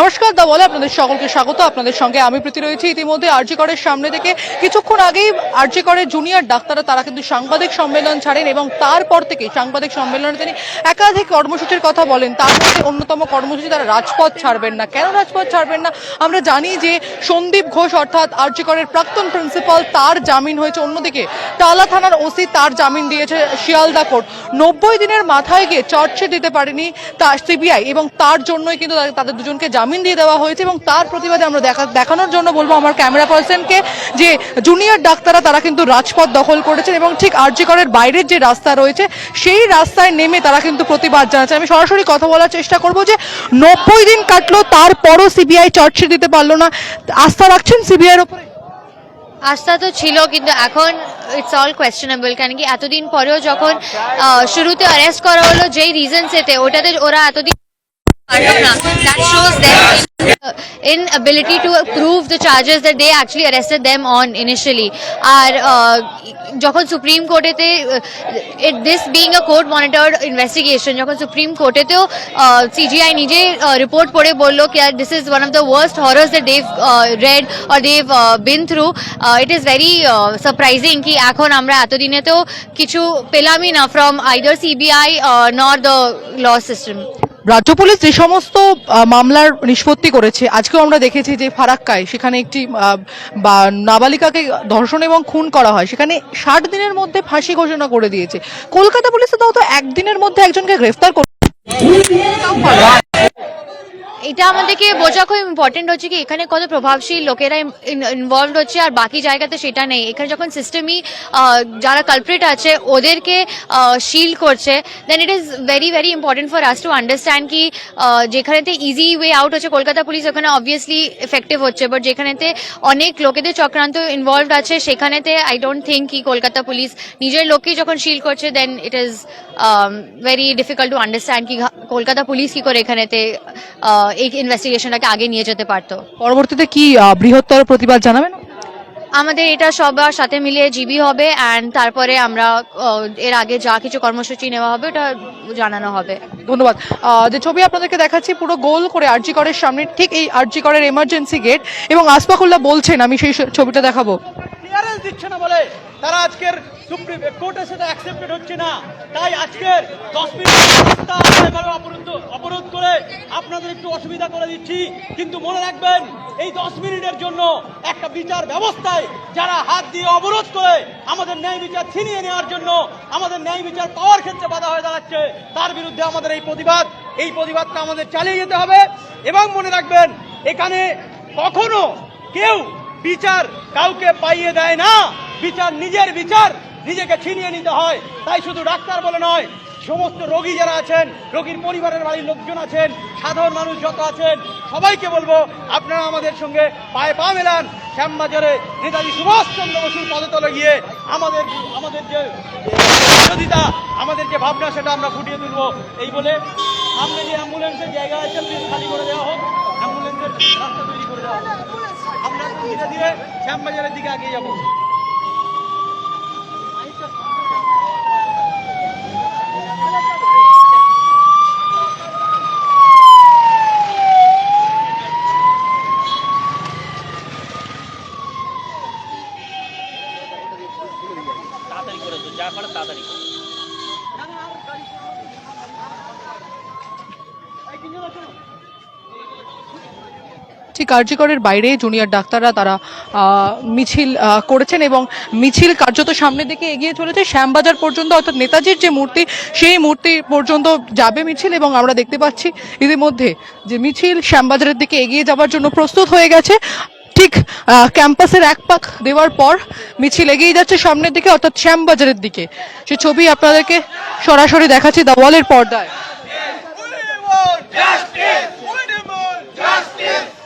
নমস্কার, দা বলে আপনাদের সকলকে স্বাগত। আপনাদের সঙ্গে আমি প্রীতি রয়েছি। ইতিমধ্যে আরজি করের সামনে থেকে কিছুক্ষণ আগেই আরজি করের জুনিয়র ডাক্তাররা, তারা কিন্তু সাংবাদিক সম্মেলন ছাড়েন এবং তারপর থেকে সাংবাদিক সম্মেলনে তিনি একাধিক কর্মসূচির কথা বলেন। তার মধ্যে অন্যতম কর্মসূচি তারা রাজপথ ছাড়বেন না। কেন রাজপথ ছাড়বেন না? আমরা জানি যে সন্দীপ ঘোষ অর্থাৎ আরজি করের প্রাক্তন প্রিন্সিপাল তার জামিন হয়েছে। অন্যদিকে টালা থানার ওসি তার জামিন দিয়েছে শিয়ালদা কোর্ট। নব্বই দিনের মাথায় গিয়ে চার্জশিট দিতে পারেনি তার সিবিআই এবং তার জন্যই কিন্তু তাদের দুজনকে জামিন দিয়ে দেওয়া হয়েছে এবং তার প্রতিবাদে আমরা দেখা দেখানোর জন্য বলব আমার ক্যামেরা পার্সনকে যে জুনিয়র ডাক্তাররা তারা কিন্তু রাজপথ দখল করেছেন এবং ঠিক আরজি করের বাইরের যে রাস্তা রয়েছে, সেই রাস্তায় নেমে তারা কিন্তু প্রতিবাদ জানাচ্ছে। আমি সরাসরি কথা বলার চেষ্টা করব যে নব্বই দিন কাটলো, তারপরও সিবিআই চার্জশিট দিতে পারল না। আস্থা রাখছেন সিবিআইয়ের ওপরে? আস্থা তো ছিল, কিন্তু এখন ইটস অল কোয়েশ্চেনেবল কেন কি এতদিন পরেও যখন শুরুতে অ্যারেস্ট করা হলো, যেই রিজন সেতে ওটাতে ওরা এতদিন পারলো না that shows them in ability to prove the charges that they actually arrested them on initially আর আহ, যখন supreme কোর্টেতে this being a court monitored investigation যখন সুপ্রিম কোর্টেতেও সিজিআই নিজে রিপোর্ট পড়ে বললো কি this is one of the worst horrors that they've read or they've been through it is very surprising কি এখন আমরা এতদিনেতেও কিছু পেলামই না from either CBI nor the law system রাজ্য পুলিশ যে সমস্ত মামলার নিষ্পত্তি করেছে, আজকেও আমরা দেখেছি যে ফারাক্কায় সেখানে একটি বা নাবালিকাকে ধর্ষণ এবং খুন করা হয়, সেখানে ষাট দিনের মধ্যে ফাঁসি ঘোষণা করে দিয়েছে। কলকাতা পুলিশ তো একদিনের মধ্যে একজনকে গ্রেফতার করে এটা আমাদেরকে বোঝা খুব ইম্পর্টেন্ট হচ্ছে কি, এখানে কত প্রভাবশীল লোকেরা ইনভলভ হচ্ছে আর বাকি জায়গাতে সেটা নেই। এখানে যখন সিস্টেমই যারা কালপ্রিট আছে, ওদেরকে শিল্ড করছে then it is very very important for us to understand কি যেখানেতে ইজি ওয়ে আউট হচ্ছে, কলকাতা পুলিশ ওখানে অবভিয়াসলি এফেক্টিভ হচ্ছে বাট যেখানেতে অনেক লোকেদের চক্রান্ত ইনভলভড আছে, সেখানেতে আই ডোন্ট থিঙ্ক কি, কলকাতা পুলিশ নিজের লোককেই যখন শিল্ড করছে then it is very difficult to understand কি, কলকাতা পুলিশ কি করে এখানেতে এই ইনভেস্টিগেশনটাকে আগে নিয়ে যেতে পারতো। পরবর্তীতে কি বৃহত্তর প্রতিবাদ জানাবেন? আমাদের এটা সবার সাথে মিলিয়ে জিবি হবে অ্যান্ড তারপরে আমরা এর আগে যা কিছু কর্মসূচি নেওয়া হবে ওটা জানানো হবে। ধন্যবাদ। যে ছবি আপনাদেরকে দেখাচ্ছি পুরো গোল করে আরজি করের সামনে ঠিক এই আরজি করের এমার্জেন্সি গেট এবং আসফাকুল্লাহ বলছেন আমি সেই ছবিটা দেখাবো। ক্লিয়ারেন্স দিচ্ছে না বলে তারা আজকের সুপ্রিম কোর্টে সেটা অ্যাকসেপ্টেড হচ্ছে না। তাই আজকের দশ মিনিট অবরুদ্ধ, অবরোধ করে আপনাদের একটু অসুবিধা করে দিচ্ছি। কিন্তু মনে রাখবেন, এই দশ মিনিটের জন্য একটা বিচার ব্যবস্থায় যারা হাত দিয়ে অবরোধ করে আমাদের ন্যায় বিচার ছিনিয়ে নেওয়ার জন্য, আমাদের ন্যায় বিচার পাওয়ার ক্ষেত্রে বাধা হয়ে দাঁড়াচ্ছে, তার বিরুদ্ধে আমাদের এই প্রতিবাদ। এই প্রতিবাদটা আমাদের চালিয়ে যেতে হবে। এবং মনে রাখবেন, এখানে কখনো কেউ বিচার কাউকে পাইয়ে দেয় না। বিচার নিজের বিচার, নিজেকে ছিনিয়ে নিতে হয়। তাই শুধু ডাক্তার বলে নয়, সমস্ত রোগী যারা আছেন, রোগীর পরিবারের বাড়ির লোকজন আছেন, সাধারণ মানুষ যত আছেন, সবাইকে বলব, আপনারা আমাদের সঙ্গে পায়ে পা মেলান। শ্যামবাজারে নেতাজি সুভাষচন্দ্র বসুর পদতলে গিয়ে আমাদের আমাদের যে বিরোধিতা, আমাদের যে ভাবনা, সেটা আমরা ফুটিয়ে তুলবো। এই বলে সামনে যে অ্যাম্বুলেন্সের জায়গা আছে খালি করে দেওয়া হোক। অ্যাম্বুলেন্সের রাস্তা তৈরি আমরা ধীরে ধীরে শ্যামবাজারের দিকে আগে যাব ঠিক কার্যকরের বাইরে জুনিয়র ডাক্তাররা তারা মিছিল করেছেন এবং মিছিল কার্যত সামনের দিকে এগিয়ে চলেছে। শ্যামবাজার পর্যন্ত অর্থাৎ নেতাজির যে মূর্তি, সেই মূর্তি পর্যন্ত যাবে মিছিল এবং আমরা দেখতে পাচ্ছি ইতিমধ্যে যে মিছিল শ্যামবাজারের দিকে এগিয়ে যাওয়ার জন্য প্রস্তুত হয়ে গেছে। ঠিক ক্যাম্পাসের এক পাক দেওয়ার পর মিছিল এগিয়ে যাচ্ছে সামনের দিকে, অর্থাৎ শ্যামবাজারের দিকে। সে ছবি আপনাদেরকে সরাসরি দেখাচ্ছি দেওয়ালের পর্দায়। সন্দীপ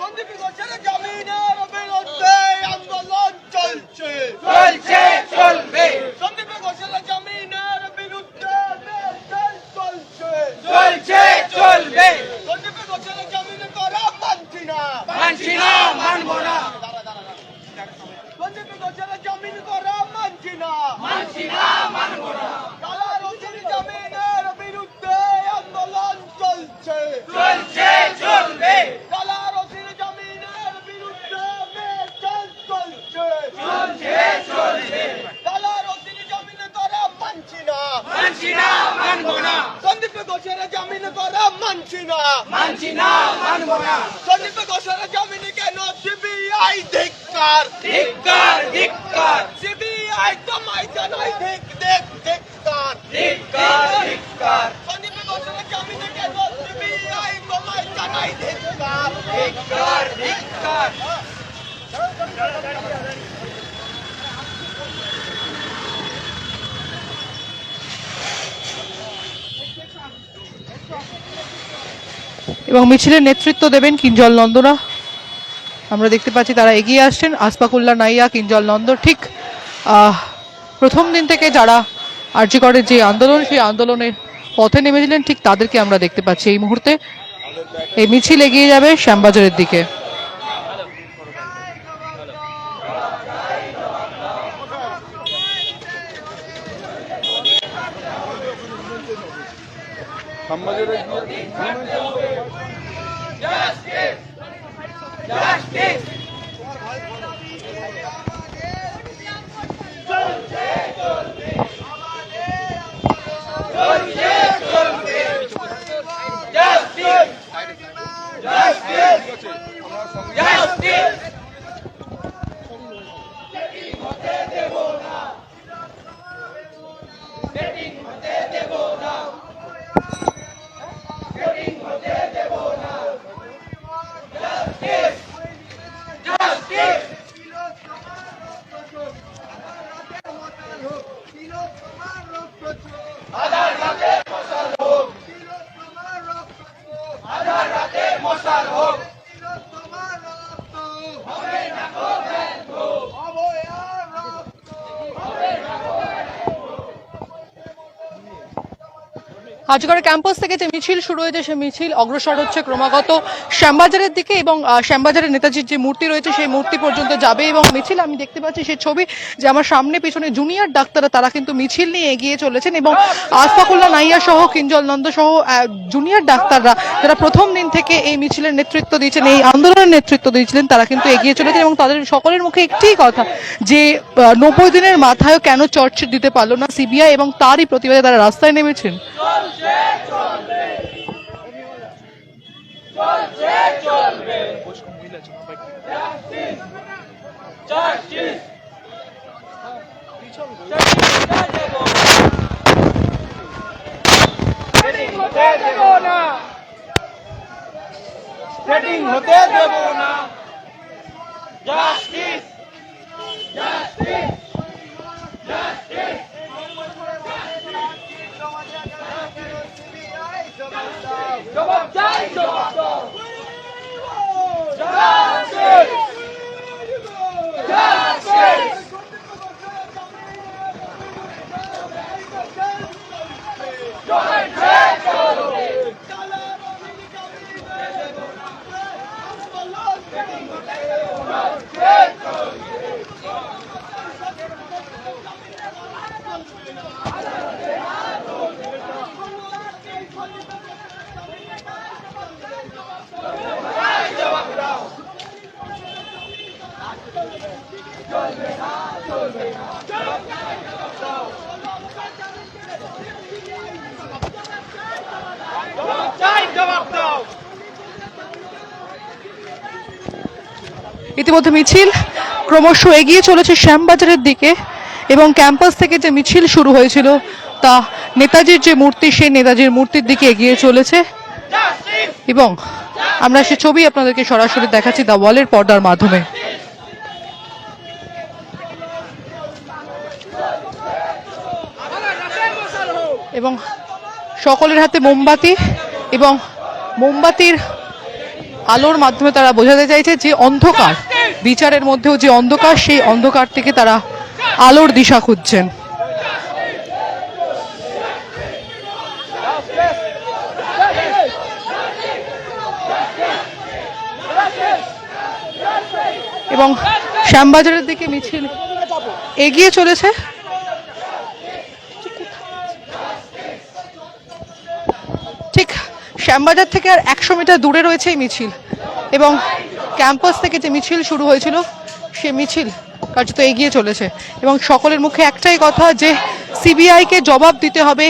আন্দোলন চলছে। চলছে চলবে। সন্দীপ ঘোষের জামিনের বিরুদ্ধে চলছে। চলছে চলবে। সন্দীপ ঘোষের জামিন করা মানছি না। মানছি না মানব না। সন্দীপ ঘোষের জামিন করা মানছি না। মানছি না কালা রশির জামিনের বিরুদ্ধে আন্দোলন চলছে চলছে চলবে কালা মানব না। সন্দীপ ঘোষের জমিনে কেন সিবিআই ধিক্কার। ধিক্কার ধিক্কার। সিবিআই তোমায় জানাই ধিক ধিক ধিক্কার। ধিক্কার ধিক্কার। সন্দীপ ঘোষের জমিনে কেন সিবিআই তোমায় জানাই ধিক্কার। ধিক্কার ধিক্কার। এবং মিছিলের নেতৃত্ব দেবেন কিঞ্জল নন্দনা আমরা দেখতে পাচ্ছি তারা এগিয়ে আসছেন। আসপাকুল্লা নাইয়া, কিঞ্জল নন্দ, ঠিক প্রথম দিন থেকে যারা আর্যিকরের যে আন্দোলন, সেই আন্দোলনের পথে নেমেছিলেন, ঠিক তাদেরকে আমরা দেখতে পাচ্ছি এই মুহূর্তে। এই মিছিল এগিয়ে যাবে শ্যামবাজারের দিকে। জাস্টিস আজগড়ের ক্যাম্পাস থেকে যে মিছিল শুরু হয়েছে, সেই মিছিল অগ্রসর হচ্ছে ক্রমাগত শ্যামবাজারের দিকে এবং শ্যামবাজারের নেতাজির যে মূর্তি রয়েছে, সেই মূর্তি পর্যন্ত যাবে এবং মিছিল, আমি দেখতে পাচ্ছি সেই ছবি যে আমার সামনে পিছনে জুনিয়র ডাক্তাররা, তারা কিন্তু মিছিল নিয়ে এগিয়ে চলেছেন এবং আসফাকুল্লা নাইয়া সহ, কিঞ্জল নন্দ সহ জুনিয়র ডাক্তাররা যারা প্রথম দিন থেকে এই মিছিলের নেতৃত্ব দিয়েছেন, এই আন্দোলনের নেতৃত্ব দিয়েছিলেন, তারা কিন্তু এগিয়ে চলেছেন এবং তাদের সকলের মুখে একটিই কথা যে নব্বই দিনের মাথায়ও কেন চর্চা দিতে পারল না সিবিআই এবং তারই প্রতিবাদে তারা রাস্তায় নেমেছেন? সেটিং হতে দেব না জাস্টিস জাস্টিস জাস্টিস জবাব চাই জবাব দাও জাস্টিস জাস্টিস জবাব ইতিমধ্যে মিছিল ক্রমশ এগিয়ে চলেছে শ্যামবাজারের দিকে এবং ক্যাম্পাস থেকে যে মিছিল শুরু হয়েছিল, তা নেতাজির যে মূর্তি, সেই নেতাজির মূর্তির দিকে এগিয়ে চলেছে। এবং আমরা সে ছবি আপনাদেরকে সরাসরি দেখাচ্ছি দা ওয়ালের পর্দার মাধ্যমে। এবং সকলের হাতে মোমবাতি এবং মোমবাতির আলোর মাধ্যমে তারা বোঝাতে চাইছে যে অন্ধকার, বিচারের মধ্যেও যে অন্ধকার, সেই অন্ধকার থেকে তারা আলোর দিশা খুঁজছেন। এবং শ্যামবাজারের দিকে মিছিল এগিয়ে চলেছে ঠিক শ্যামবাজার থেকে আর একশো মিটার দূরে রয়েছে এই মিছিল। এবং ক্যাম্পাস থেকে যে মিছিল শুরু হয়েছিল, সে মিছিল কার্যত এগিয়ে চলেছে। এবং সকলের মুখে একটাই কথা যে সিবিআইকে জবাব দিতে হবে,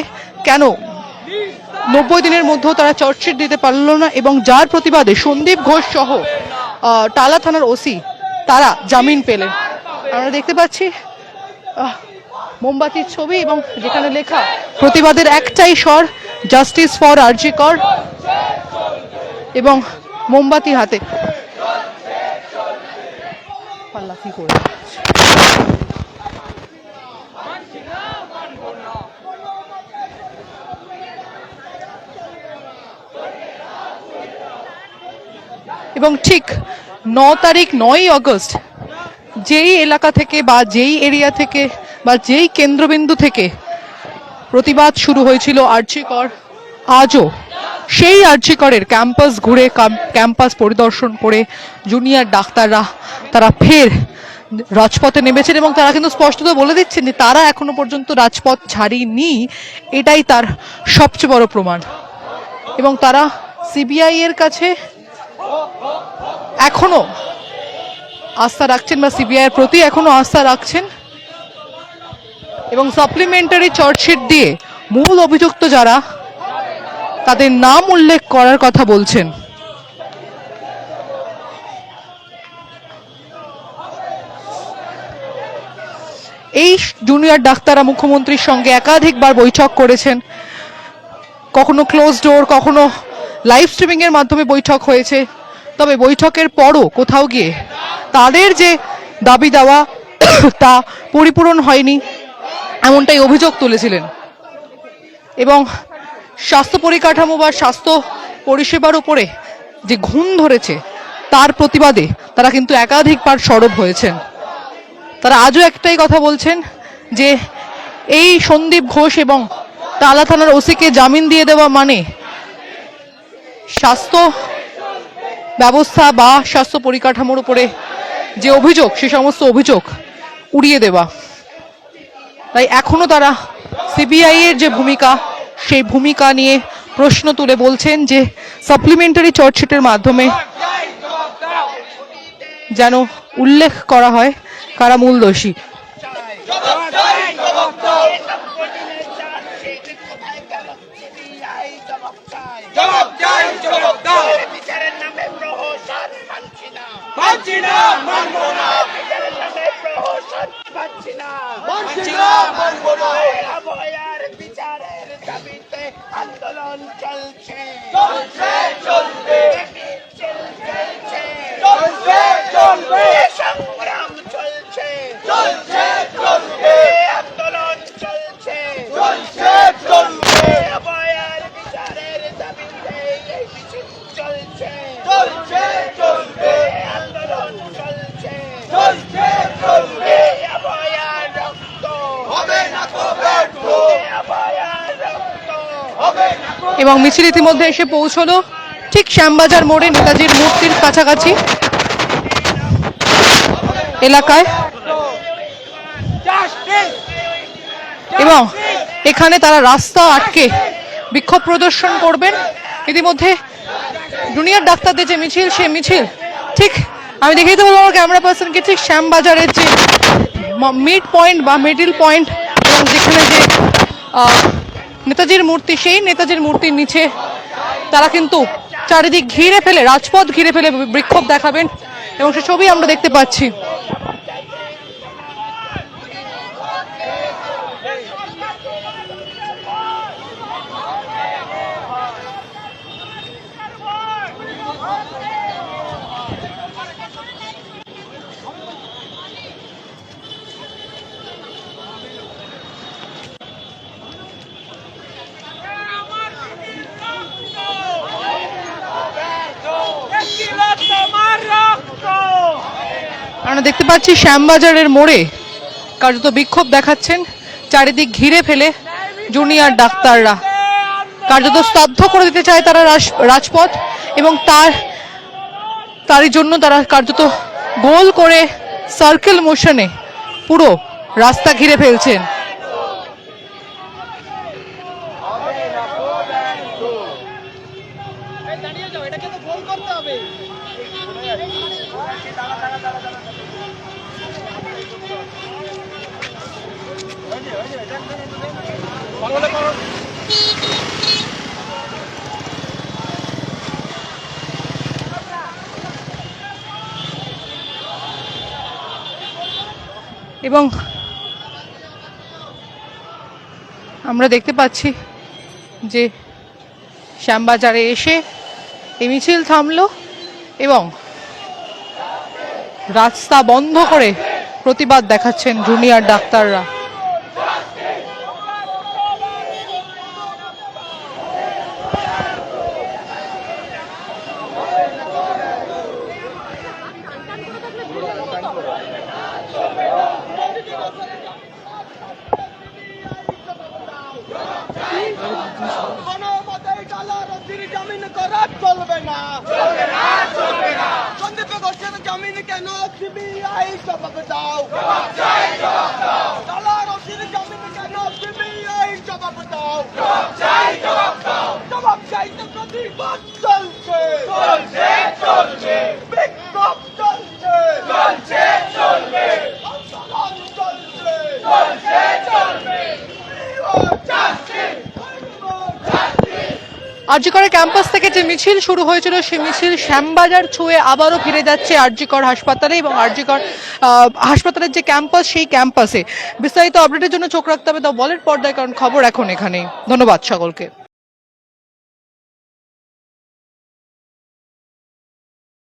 কেন? নব্বই দিনের মধ্যেও তারা চার্জশিট দিতে পারল না এবং যার প্রতিবাদে সন্দীপ ঘোষ সহ টালা থানার ওসি তারা জামিন পেলেন। আমরা দেখতে পাচ্ছি মোমবাতির ছবি এবং যেখানে লেখা, প্রতিবাদের একটাই স্বর জাস্টিস ফর আরজি কর এবং মোমবাতি হাতে। এবং ঠিক ন তারিখ নয় আগস্ট যেই এলাকা থেকে বা যেই এরিয়া থেকে বা যেই কেন্দ্রবিন্দু থেকে প্রতিবাদ শুরু হয়েছিল আর্চিকর আজও সেই আর্চিকরের ক্যাম্পাস ঘুরে ক্যাম্পাস পরিদর্শন করে জুনিয়র ডাক্তাররা তারা ফের রাজপথে নেমেছেন এবং তারা কিন্তু স্পষ্টত বলে দিচ্ছেন যে তারা এখনও পর্যন্ত রাজপথ ছাড়িনি। এটাই তার সবচেয়ে বড় প্রমাণ। এবং তারা সিবিআই এর কাছে এখনও আস্থা রাখছেন বা সিবিআই এর প্রতি এখনও আস্থা রাখছেন। এবং সাপ্লিমেন্টারি চার্জশিট দিয়ে মূল অভিযুক্ত যারা, তাদের নাম উল্লেখ করার কথা বলছেন। এই জুনিয়র ডাক্তাররা মুখ্যমন্ত্রীর সঙ্গে একাধিকবার বৈঠক করেছেন। কখনো ক্লোজ ডোর কখনো লাইভ স্ট্রিমিং এর মাধ্যমে বৈঠক হয়েছে। তবে বৈঠকের পরও কোথাও গিয়ে তাদের যে দাবি দেওয়া, তা পরিপূরণ হয়নি। এমনটাই অভিযোগ তুলেছিলেন। এবং স্বাস্থ্য পরিকাঠামো বা স্বাস্থ্য পরিষেবার উপরে যে ঘুম ধরেছে, তার প্রতিবাদে তারা কিন্তু একাধিকবার সরব হয়েছেন। তারা আজও একটাই কথা বলছেন যে, এই সন্দীপ ঘোষ এবং তালা থানার ওসিকে জামিন দিয়ে দেওয়া মানে স্বাস্থ্য ব্যবস্থা বা স্বাস্থ্য পরিকাঠামোর উপরে যে অভিযোগ, সে সমস্ত অভিযোগ উড়িয়ে দেওয়া। তাই এখনও তারা সিবিআই এর যে ভূমিকা সেই ভূমিকা নিয়ে প্রশ্ন তুলে বলছেন যে সাপ্লিমেন্টারি চার্জশিটের মাধ্যমে যেন উল্লেখ করা হয় কারা মূল দোষী। জবাব জবাব বিচারের নামে প্রহসন মানছি না। মানছি না মানবো না। বিচারের নামে মানছি না। পাচ্ছি না। মানবো না। অভয়ার বিচারের দাবিতে আন্দোলন চলছে। চলছে চলবে চলছে। চলবে চলবে সংগ্রাম চলছে চলছে চলবে আন্দোলন চলছে চলছে চলবে অভয়ার বিচারের দাবিতে এই মিছিল চলছে চলছে চলবে আন্দোলন চলছে চলছে চলবে অভয়ার রক্ত হবে না তো ব্যর্থ অভয়ার রক্ত হবে না তো এবং মিছিল ইতিমধ্যে এসে পৌঁছলো ঠিক শ্যামবাজার মোড়ে নেতাজির মূর্তির কাছাকাছি এলাকায়। এবং এখানে তারা রাস্তা আটকে বিক্ষোভ প্রদর্শন করবেন। ইতিমধ্যে জুনিয়র ডাক্তারদের যে মিছিল সে মিছিল ঠিক আমি দেখেই তো বলব আমার ক্যামেরা পার্সনকে ঠিক শ্যামবাজারের যে মিড পয়েন্ট বা মিডিল পয়েন্ট এবং যেখানে যে নেতাজির মূর্তি, সেই নেতাজির মূর্তির নিচে তারা কিন্তু চারিদিক ঘিরে ফেলে, রাজপথ ঘিরে ফেলে বিক্ষোভ দেখাবেন। এবং সে ছবি আমরা দেখতে পাচ্ছি। দেখতে পাচ্ছি শ্যামবাজারের মোড়ে কার্যত বিক্ষোভ দেখাচ্ছেন, চারিদিক ঘিরে ফেলে জুনিয়র ডাক্তাররা। কার্যত স্তব্ধ করে দিতে চায় তারা রাজ- রাজপথ এবং তার, তারই জন্য তারা কার্যত গোল করে সার্কেল মোশনে পুরো রাস্তা ঘিরে ফেলছেন। এবং আমরা দেখতে পাচ্ছি যে শ্যামবাজারে এসে এই মিছিল থামল এবং রাস্তা বন্ধ করে প্রতিবাদ দেখাচ্ছেন জুনিয়র ডাক্তাররা কোনো মতেই কালা রতির জামিন করা চলবে না চলবে না চলবে না সন্দীপ ঘোষের জামিন কেন সিবিআই জবাব দাও জবাব চাই জবাব দাও কালা রতির জামিন কেন সিবিআই জবাব দাও জবাব চাই জবাব দাও জবাব চাইতে প্রতিবাদ চলছে চলছে চলছে বিক্ষোভ চলছে চলছে চলবে আন্দোলন চলছে চলছে চলবে আরজিকরের ক্যাম্পাস থেকে যে মিছিল শুরু হয়েছিল, সেই মিছিল শ্যামবাজার ছুঁয়ে আবারও ফিরে যাচ্ছে আরজিকর হাসপাতালে এবং আরজিকর হাসপাতালের যে ক্যাম্পাস, সেই ক্যাম্পাসে বিস্তারিত আপডেটের জন্য চোখ রাখতে হবে। দ্য বলের পর্দায় কারণ খবর এখন এখানেই। ধন্যবাদ সকলকে।